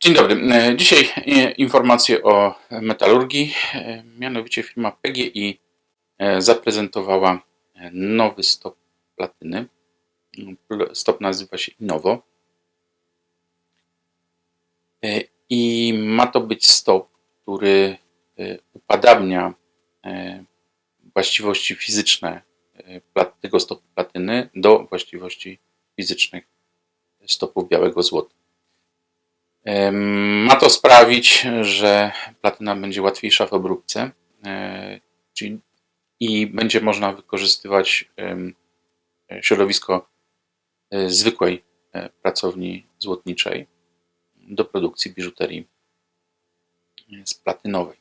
Dzień dobry. E, Dzisiaj e, informacje o metalurgii. E, Mianowicie firma PGI zaprezentowała nowy stop platyny. Pl- Stop nazywa się Innovo. E, I ma to być stop, który upadabnia właściwości fizyczne tego stopu platyny do właściwości fizycznych stopów białego złota. Ma to sprawić, że platyna będzie łatwiejsza w obróbce e, i będzie można wykorzystywać środowisko e, zwykłej e, pracowni złotniczej do produkcji biżuterii splatynowej.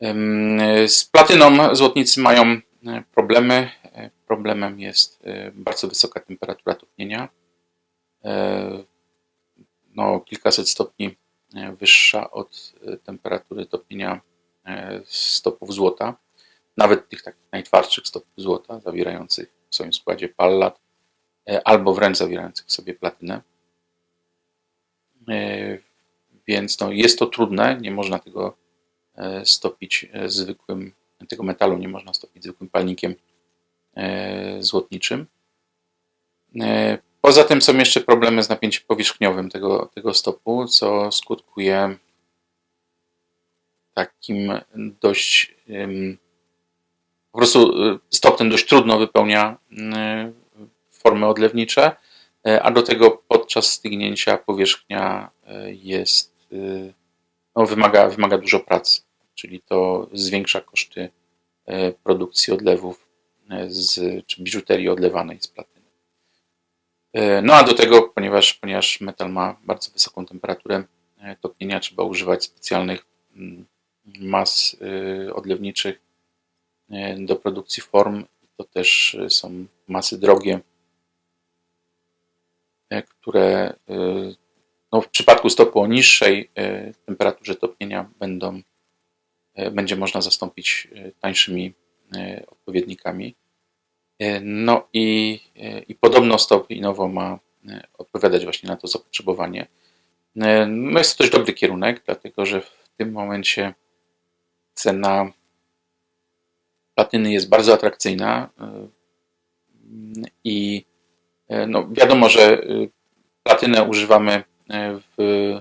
Em, e, Z platyną złotnicy mają problemy. Problemem jest bardzo wysoka temperatura topnienia. No, kilkaset stopni e, wyższa od e, temperatury topnienia e, stopów złota, nawet tych takich najtwardszych stopów złota, zawierających w swoim składzie pallat, albo wręcz zawierających w sobie platynę. Więc no, jest to trudne, nie można tego stopić zwykłym, tego metalu nie można stopić zwykłym palnikiem złotniczym. E, Poza tym są jeszcze problemy z napięciem powierzchniowym tego, tego stopu, co skutkuje takim dość. Po prostu y, stop ten dość trudno wypełnia y, formy odlewnicze, y, a do tego podczas stygnięcia powierzchnia jest. No, wymaga, wymaga dużo pracy, czyli to zwiększa koszty produkcji odlewów z, czy biżuterii odlewanej z platyny. E, No a do tego, ponieważ, ponieważ metal ma bardzo wysoką temperaturę e, topnienia, trzeba używać specjalnych mm, mas e, odlewniczych do produkcji form. To też są masy drogie, które no, w przypadku stopu o niższej temperaturze topnienia będą, będzie można zastąpić tańszymi odpowiednikami. E, No i, e, i podobno stop Innovo ma e, odpowiadać właśnie na to zapotrzebowanie. No jest to dość dobry kierunek, dlatego że w tym momencie cena platyny jest bardzo atrakcyjna i no wiadomo, że platynę używamy w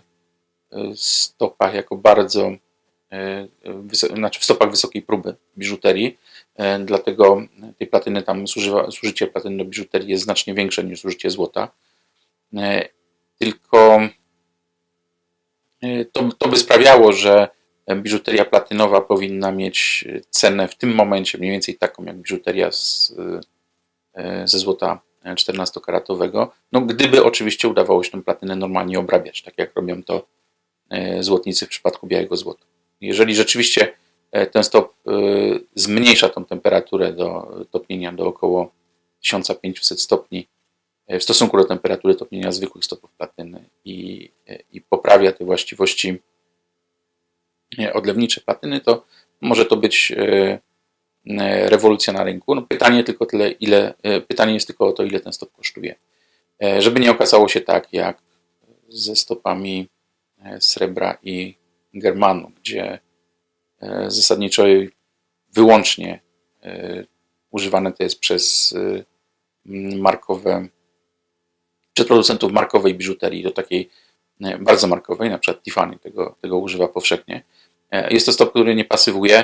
stopach jako bardzo, znaczy w stopach wysokiej próby biżuterii, E, Dlatego tej platyny tam zużywa, zużycie platyny do biżuterii jest znacznie większe niż zużycie złota. E, Tylko e, to, to by sprawiało, że biżuteria platynowa powinna mieć cenę w tym momencie mniej więcej taką jak biżuteria z, e, ze złota 14-karatowego. No, gdyby oczywiście udawało się tę platynę normalnie obrabiać, tak jak robią to e, złotnicy w przypadku białego złota. Jeżeli rzeczywiście e, ten stop e, zmniejsza tą temperaturę do topnienia do około 1500 stopni e, w stosunku do temperatury topnienia zwykłych stopów platyny i, i poprawia te właściwości odlewnicze platyny, to może to być rewolucja na rynku. No pytanie tylko tyle, ile, pytanie jest tylko o to, ile ten stop kosztuje. Żeby nie okazało się tak, jak ze stopami srebra i germanu, gdzie e, zasadniczo wyłącznie e, używane to jest przez e, markowe, przez producentów markowej biżuterii, do takiej bardzo markowej, na przykład Tiffany tego, tego używa powszechnie. Jest to stop, który nie pasywuje,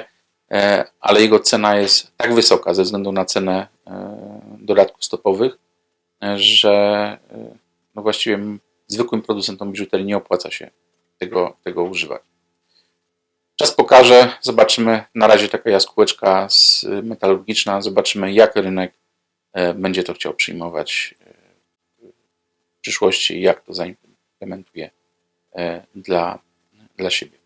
ale jego cena jest tak wysoka ze względu na cenę dodatków stopowych, że no właściwie zwykłym producentom biżuterii nie opłaca się tego, tego używać. Czas pokaże, zobaczymy. Na razie taka jaskółeczka z- metalurgiczna, zobaczymy jak rynek e, będzie to chciał przyjmować e, w przyszłości i jak to zaimplementuje e, dla, dla siebie.